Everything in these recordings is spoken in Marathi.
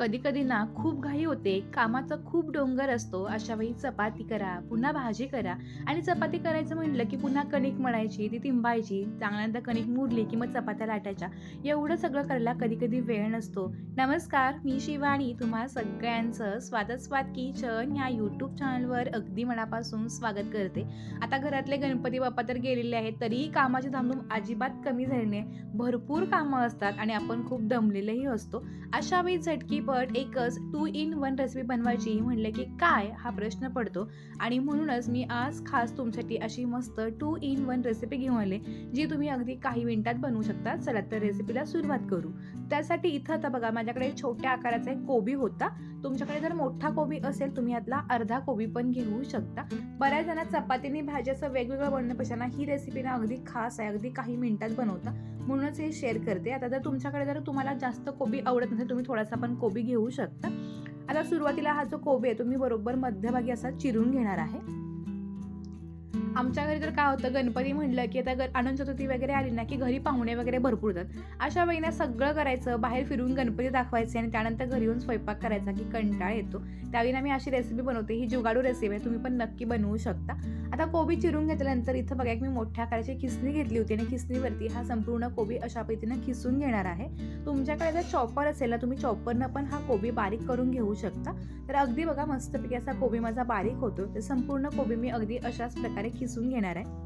कधी कधी ना खूप घाई होते कामाचा खूप डोंगर असतो अशा वेळी चपाती करा पुन्हा भाजी करा आणि चपाती करायचं म्हटलं की पुन्हा कणिक मळायची ती तिंबायची चांगल्यानंतर कणिक मुरली की मग चपात्या लाटायच्या. एवढं सगळं करायला कधी कधी वेळ नसतो. नमस्कार मी शिवानी तुम्हा सगळ्यांचं स्वागत स्वाद किचन ह्या यूट्यूब चॅनलवर अगदी मनापासून स्वागत करते. आता घरातले गणपती बाप्पा तर गेलेले आहेत तरीही कामाची धामधूम अजिबात कमी झाली नाही. भरपूर कामं असतात आणि आपण खूप दमलेलेही असतो. अशा वेळी बट एकच टू इन वन रेसिपी बनवायची म्हणलं की काय हा प्रश्न पडतो. आणि म्हणूनच मी आज खास तुमच्यासाठी अशी मस्त टू इन वन रेसिपी घेऊन आले जी तुम्ही अगदी काही मिनिटात बनवू शकता. चला तर रेसिपीला सुरुवात करू. त्यासाठी इथं आता बघा माझ्याकडे छोट्या आकाराचा एक कोबी होता. तुमच्याकडे जर मोठा कोबी असेल तुम्ही यातला अर्धा कोबी पण घेऊ शकता. बऱ्याच जणांना चपातीने भाज्याचं असं वेगवेगळं बनण्यापेक्षा ना ही रेसिपी ना अगदी खास आहे. अगदी काही मिनिटात बनवता. म्हणूनच हे शेअर करते. आता जर तुमच्याकडे जर तुम्हाला जास्त कोबी आवडत नसेल तुम्ही थोडासा पण कोबी घेऊ शकता. आता सुरुवातीला हा जो कोबी आहे तुम्ही बरोबर मध्यभागी असा चिरून घेणार आहे. आमच्या घरी तर काय होतं गणपती म्हणलं की आता ग अनंत चतुर्थी वगैरे आली ना की घरी पाहुणे वगैरे भरपूर येतात अशा वेळी ना सगळं करायचं बाहेर फिरून गणपती दाखवायचे आणि त्यानंतर घरी येऊन स्वयंपाक करायचा की कंटाळ येतो. त्यावेळी ना मी अशी रेसिपी बनवते ही जुगाडू रेसिपी आहे तुम्ही पण नक्की बनवू शकता. आता कोबी चिरून घेतल्यानंतर इथं बघा एक मी मोठ्या आकाराची खिसणी घेतली होती आणि खिसणीवरती हा संपूर्ण कोबी अशा पद्धतीनं खिसून घेणार आहे. तुमच्याकडे जर चॉपर असेल ना तुम्ही चॉपरनं पण हा कोबी बारीक करून घेऊ शकता. तर अगदी बघा मस्तपैकी असा कोबी माझा बारीक होतो. तर संपूर्ण कोबी मी अगदी अशाच प्रकारे खिसून घेणार आहे.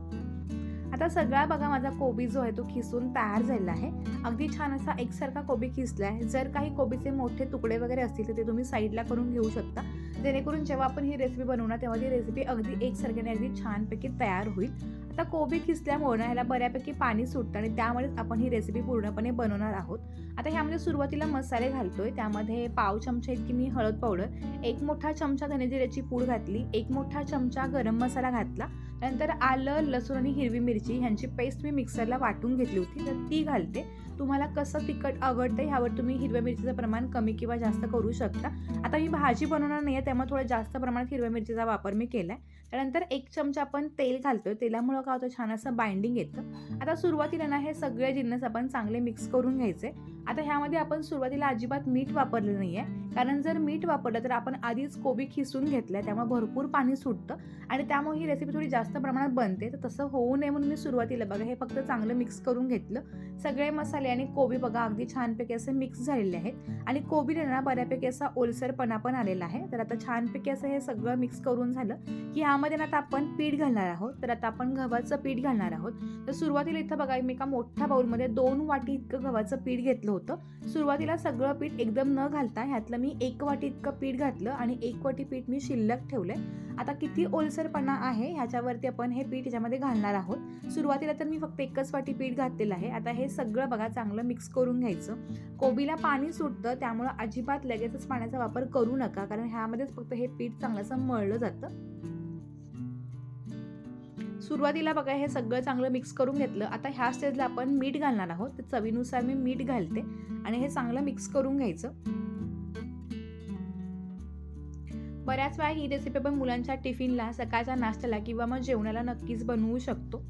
आता सगळा बघा माझा कोबी जो आहे तो खिसून तयार झालेला आहे. अगदी छान असा एकसारखा कोबी खिसला आहे. जर काही कोबीचे मोठे तुकडे वगैरे असतील तर ते तुम्ही साईडला करून घेऊ शकता. जेणेकरून जेव्हा आपण ही रेसिपी बनवणार तेव्हा ती रेसिपी अगदी एकसारख्याने अगदी छानपैकी तयार होईल. आता कोबी खिसल्यामुळे ना ह्याला बऱ्यापैकी पाणी सुटतं आणि त्यामुळेच आपण ही रेसिपी पूर्णपणे बनवणार आहोत. आता ह्यामध्ये सुरुवातीला मसाले घालतोय. त्यामध्ये पाव चमचा इतकी मी हळद पावडर एक मोठा चमचा धनेजिऱ्याची पूड घातली एक मोठा चमचा गरम मसाला घातला नंतर आलं लसूण आणि हिरवी मिरची. ह्यांची पेस्ट मी मिक्सरला वाटून घेतली होती. तर ती घालते. तुम्हाला कसं तिखट आवडतं ह्यावर तुम्ही हिरव्या मिरचीचं प्रमाण कमी किंवा जास्त करू शकता. आता मी भाजी बनवणार नाही आहे त्यामुळे थोडं जास्त प्रमाणात हिरव्या मिरचीचा वापर मी केला आहे त्यानंतर एक चमचा आपण तेल घालतोय. तेलामुळं काय होतं? छान असं बाइंडिंग येतं. आता सुरुवातीला ना हे सगळे जिन्नस आपण चांगले मिक्स करून घ्यायचे. आता ह्यामध्ये आपण सुरुवातीला अजिबात मीठ वापरलं नाही आहे कारण जर मीठ वापरलं तर आपण आधीच कोबी खिसून घेतलं त्यामुळे भरपूर पाणी सुटतं. आणि त्यामुळे ही रेसिपी थोडी जास्त प्रमाणात बनते तर तसं होऊ नये म्हणून मी सुरुवातीला बघा हे फक्त चांगलं मिक्स करून घेतलं. सगळे मसाले आणि कोबी बघा अगदी छानपैकी असे मिक्स झालेले आहेत. आणि कोबीला ना बऱ्यापैकी असा ओलसरपणा पण आलेला आहे. तर आता छानपैकी असं हे सगळं मिक्स करून झालं की ह्यामध्ये ना आता आपण पीठ घालणार आहोत. तर आता आपण गव्हाचं पीठ घालणार आहोत. तर सुरुवातीला इथं बघा मी एका मोठ्या बाऊलमध्ये दोन वाटी इतकं गव्हाचं पीठ घेतलं होतं. सुरुवातीला सगळं पीठ एकदम न घालता ह्यातलं मी एक वाटी इतकं पीठ घातलं आणि एक वाटी पीठ मी शिल्लक ठेवलंय. आता किती ओलसरपणा आहे ह्याच्यावरती आपण हे पीठ ह्याच्यामध्ये घालणार आहोत. सुरुवातीला तर मी फक्त एकच वाटी पीठ घातलेलं आहे. आता हे सगळं बघा चांगलं मिक्स करून घ्यायचं. कोबीला पाणी सुटतं त्यामुळं अजिबात लगेचच पाण्याचा वापर करू नका कारण ह्यामध्येच फक्त हे पीठ चांगलंसं मळलं जातं. सुरुवातीला बघा हे सगळं चांगलं मिक्स करून घेतलं. आता ह्या स्टेजला आपण मीठ घालणार आहोत. तर चवीनुसार मी मीठ घालते आणि हे चांगलं मिक्स करून घ्यायचं. बऱ्याच वेळा ही रेसिपी आपण मुलांच्या टिफिनला सकाळच्या नाश्त्याला किंवा मग जेवणाला नक्कीच बनवू शकतो.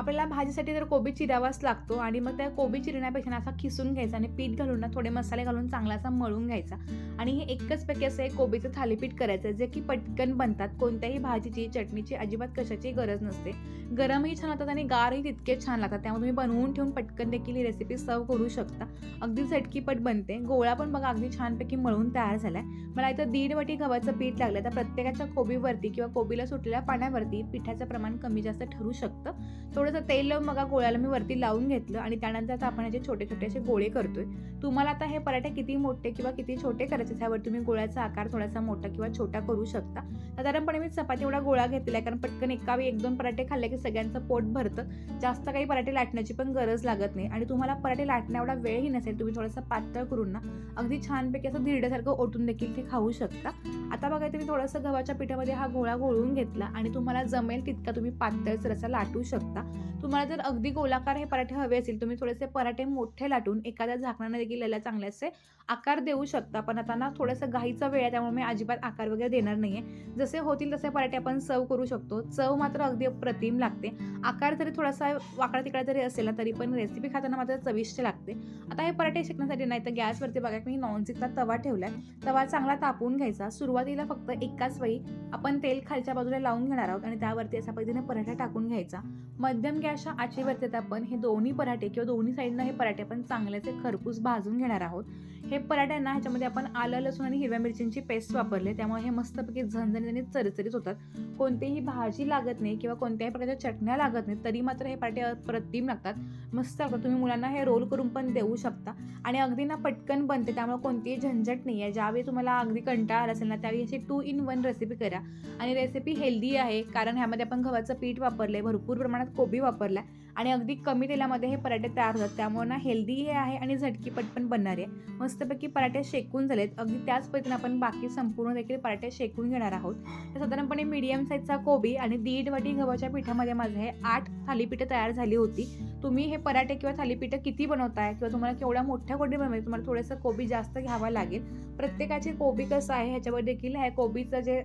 आपल्याला भाजीसाठी तर कोबी चिरावाच लागतो आणि मग त्या कोबी चिरण्यापेक्षा असा खिसून घ्यायचा आणि पीठ घालून ना थोडे मसाले घालून चांगला असा मळून घ्यायचा. आणि हे एकच पैकी असं एक कोबीचं थालीपीठ करायचं जे की पटकन बनतात. कोणत्याही भाजीची चटणीची अजिबात कशाची गरज नसते. गरमही छान होतात आणि गारही तितकेच छान लागतात. त्यामुळे तुम्ही बनवून ठेवून पटकन देखील ही रेसिपी सर्व करू शकता. अगदी झटकीपट बनते. गोळा पण बघा अगदी छानपैकी मळून तयार झाला आहे मला इथं दीड वाटी गव्हाचं पीठ लागलं तर प्रत्येकाच्या कोबीवरती किंवा कोबीला सुटलेल्या पाण्यावरती पिठाचं प्रमाण कमी जास्त ठरू शकतं. थोडं थोडंसं तेल बघा गोळ्याला मी वरती लावून घेतलं आणि त्यानंतर आता आपण याचे छोटे छोटे असे गोळे करतोय. तुम्हाला आता हे पराठे किती मोठे किंवा किती छोटे करायचे त्यावर तुम्ही गोळ्याचा आकार थोडासा मोठा किंवा छोटा करू शकता. साधारणपणे मी चपाती एवढा गोळा घेतला आहे कारण पटकन एका एक दोन पराठे खाल्ले की सगळ्यांचं पोट भरतं. जास्त काही पराठे लाटण्याची पण गरज लागत नाही. आणि तुम्हाला पराठे लाटण्या एवढा वेळही नसेल तुम्ही थोडासा पातळ करून ना अगदी छानपैकी असं धिरड्यासारखं ओटून देखील ते खाऊ शकता. आता बघा तुम्ही थोडंसं गव्हाच्या पिठामध्ये हा गोळा गोळून घेतला आणि तुम्हाला जमेल तितका तुम्ही पातळ असा लाटू शकता. तुम्हाला जर अगदी गोलाकार हे पराठे हवे असतील तुम्ही थोडेसे पराठे मोठे लाटून एखाद्या झाकणाने देखील याला चांगले असे आकार देऊ शकता. पण आता ना थोडंसं घाईचा वेळ आहे त्यामुळे मी अजिबात आकार वगैरे देणार नाही आहे जसे होतील तसे पराठे आपण सर्व करू शकतो. चव मात्र अगदी प्रतिम लागते. आकार जरी थोडासा वाकडा तिकडा जरी असेल ना तरी पण रेसिपी खाताना मात्र चविष्ट लागते. आता हे पराठे शिकण्यासाठी नाही तर गॅसवरती बघा मी नॉनस्टिकचा तवा ठेवला आहे तवा चांगला तापवून घ्यायचा. सुरुवातीला फक्त एकाच वेळी आपण तेल खालच्या बाजूला लावून घेणार आहोत आणि त्यावरती अशा पद्धतीने पराठा टाकून घ्यायचा. मध्यम गॅसच्या आचेवरती आपण हे दोन्ही पराठे किंवा दोन्ही साईडनं हे पराठे आपण चांगल्याचे खरपूस भाजून घेणार आहोत. हे पराठ्यांना ह्याच्यामध्ये आपण आलं लसूण आणि हिरव्या मिरचींची पेस्ट वापरले. त्यामुळे हे मस्तपैकी झणझणीत आणि चरचरीत होतात. कोणतीही भाजी लागत नाही किंवा कोणत्याही प्रकारच्या चटण्या लागत नाही तरी मात्र हे पराठे अप्रतिम लागतात. मस्त लागतात. तुम्ही मुलांना हे रोल करून पण देऊ शकता. आणि अगदी ना पटकन बनते त्यामुळे कोणतीही झंझट नाही आहे ज्यावेळी तुम्हाला अगदी कंटाळा आला असेल ना त्यावेळी अशी टू इन वन रेसिपी करा. आणि रेसिपी हेल्दी आहे कारण ह्यामध्ये आपण गव्हाचं पीठ वापरलं भरपूर प्रमाणात कोबी वापरला आणि अगदी कमी तेलामध्ये हे पराठे तयार होतात. त्यामुळे ना हेल्दी हे आहे आणि झटकीपट पण बनणार आहे. मस्तपैकी पराठे शेकून झालेत. अगदी त्याच पद्धतीने आपण बाकी संपूर्ण देखील पराठे शेकून घेणार आहोत. तर साधारणपणे मीडियम साईजचा कोबी आणि दीड वाटी गव्हाच्या पिठामध्ये माझे हे आठ थालीपीठं तयार झाली होती. तुम्ही हे पराठे किंवा थालीपीठं किती बनवताय किंवा तुम्हाला केवढ्या मोठ्या कोटी बनवायची तुम्हाला थोडंसं कोबी जास्त घ्यावा लागेल. प्रत्येकाचे कोबी कसं आहे ह्याच्यावर देखील ह्या कोबीचं जे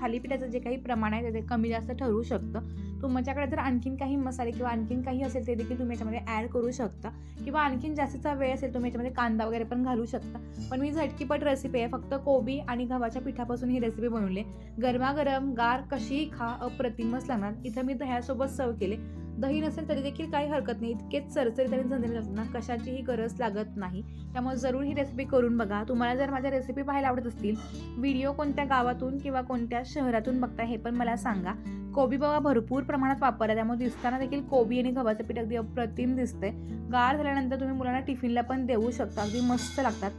थालीपीठाचं जे काही प्रमाण आहे ते कमी जास्त ठरू शकतं. तुमच्याकडे जर आणखीन काही मसाले किंवा आणखीन काही असेल ते देखील तुम्ही याच्यामध्ये ॲड करू शकता. किंवा आणखीन जास्तीचा वेळ असेल तुम्ही याच्यामध्ये कांदा वगैरे पण घालू शकता. पण मी झटकीपट रेसिपी आहे फक्त कोबी आणि गव्हाच्या पिठापासून ही रेसिपी बनवली गरमागरम गार कशीही खा अप्रतिमच लागणार इथं मी दह्यासोबत सर्व केले. दही नसेल तरी देखील काही हरकत नाही. इतकेच चरचरीत आणि झणझणीत असताना कशाचीही गरज लागत नाही. त्यामुळे जरूर ही रेसिपी करून बघा. तुम्हाला जर माझ्या रेसिपी पाहायला आवडत असतील व्हिडिओ कोणत्या गावातून किंवा कोणत्या शहरातून बघता हे पण मला सांगा. कोबी बाबा भरपूर प्रमाणात वापरला त्यामुळे दिसताना देखील कोबी आणि गव्हाचं पीठ अगदी अप्रतिम दिसते गार झाल्यानंतर तुम्ही मुलांना टिफिनला पण देऊ शकता. अगदी मस्त लागतात.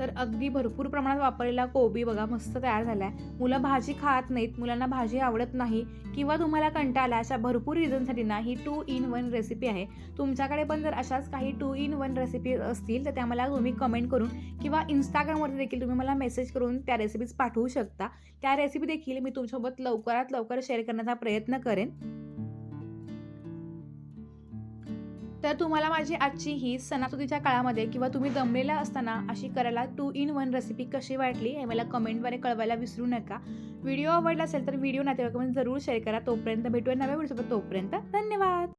तर अगदी भरपूर प्रमाणात वापरलेला कोबी बघा मस्त तयार झाला आहे मुलं भाजी खात नाहीत मुलांना भाजी आवडत नाही किंवा तुम्हाला कंटाळा अशा भरपूर रिझनसाठी ना ही टू इन वन रेसिपी आहे. तुमच्याकडे पण जर अशाच काही टू इन वन रेसिपी असतील तर त्या मला तुम्ही कमेंट करून किंवा इंस्टाग्रामवरती देखील तुम्ही मला मेसेज करून त्या रेसिपीज पाठवू शकता. त्या रेसिपी देखील मी तुमच्यासोबत लवकरात लवकर शेअर करण्याचा प्रयत्न करेन. तर तुम्हाला माझी आजची ही सणासुदीच्या काळामध्ये किंवा तुम्ही दमलेला असताना अशी करायला टू इन वन रेसिपी कशी वाटली हे मला कमेंटद्वारे कळवायला विसरू नका. व्हिडिओ आवडला असेल तर व्हिडिओ नातेवाईकांमध्ये जरूर शेअर करा. तोपर्यंत भेटूया नव्या व्हिडिओसोबत तोपर्यंत धन्यवाद.